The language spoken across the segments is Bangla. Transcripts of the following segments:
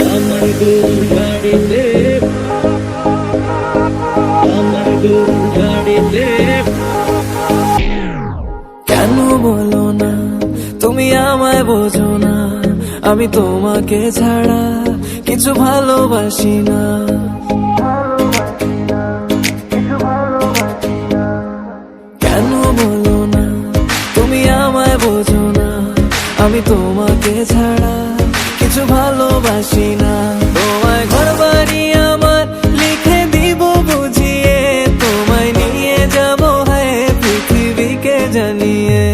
আমার গরুর গাড়িতে আমার গরুর গাড়িতে কেন বলো না? তুমি আমায় বোঝো না। আমি তোমাকে ছাড়া কিছু ভালোবাসি না। কেন বলো না? তুমি আমায় বোঝো না। আমি তোমাকে ছাড়া কিছু ভালোবাসি না। তোমায় ঘর বাড়ি আমার লিখে দিব বুঝিয়ে তোমায় নিয়ে যাব হ্যাঁ পৃথিবীকে জানিয়ে।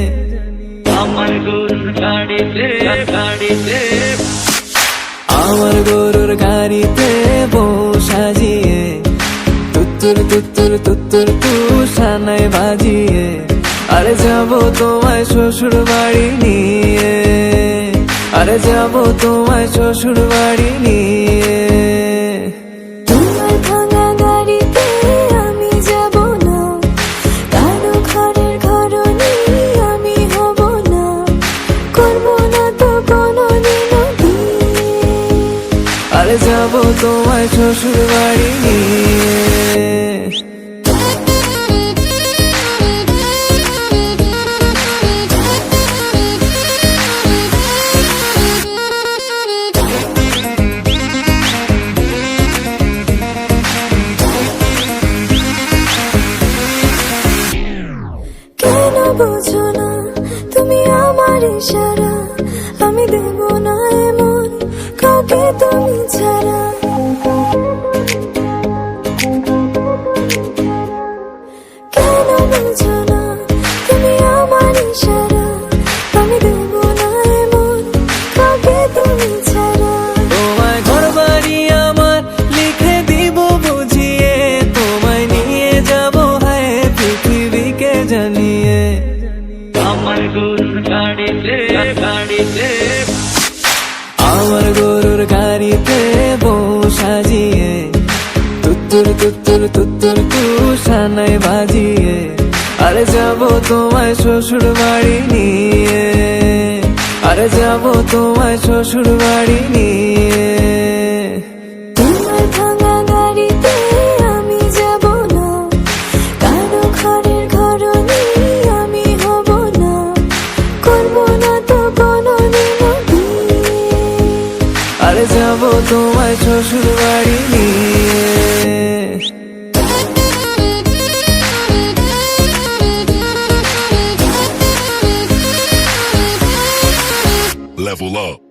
আমার গরুর গাড়িতে গাড়িতে। আমার গরুর গাড়িতে বউ সাজিয়ে তুত্তুর তুত্তুর তুত্তুর তুষানায় বাজিয়ে। আরে যাব তোমায় শ্বশুর বাড়ি নিয়ে। আরে যাব তোমায় শ্বশুর বাড়ি নিয়ে। তোমার ভাঙা গাড়িতে আমি যাব না। কারও ঘরের ঘরনি আমি হব না। করব না তো কোনোদিনও বিয়ে আরে যাব তোমায় শ্বশুর বাড়ি নিয়ে। বুঝো না তুমি আমার ইশারা। আমার গরুর গাড়িতে বউ সাজিয়ে তুত্তুর তুত্তুর তুত্তুর তুষানায় বাজিয়ে, আরে যাব তোমায় শ্বশুর বাড়ি নিয়ে। আরে যাব তোমায় শ্বশুর বাড়ি নিয়ে। যাব তোমায় শ্বশুর বাড়ি নিয়ে Level up.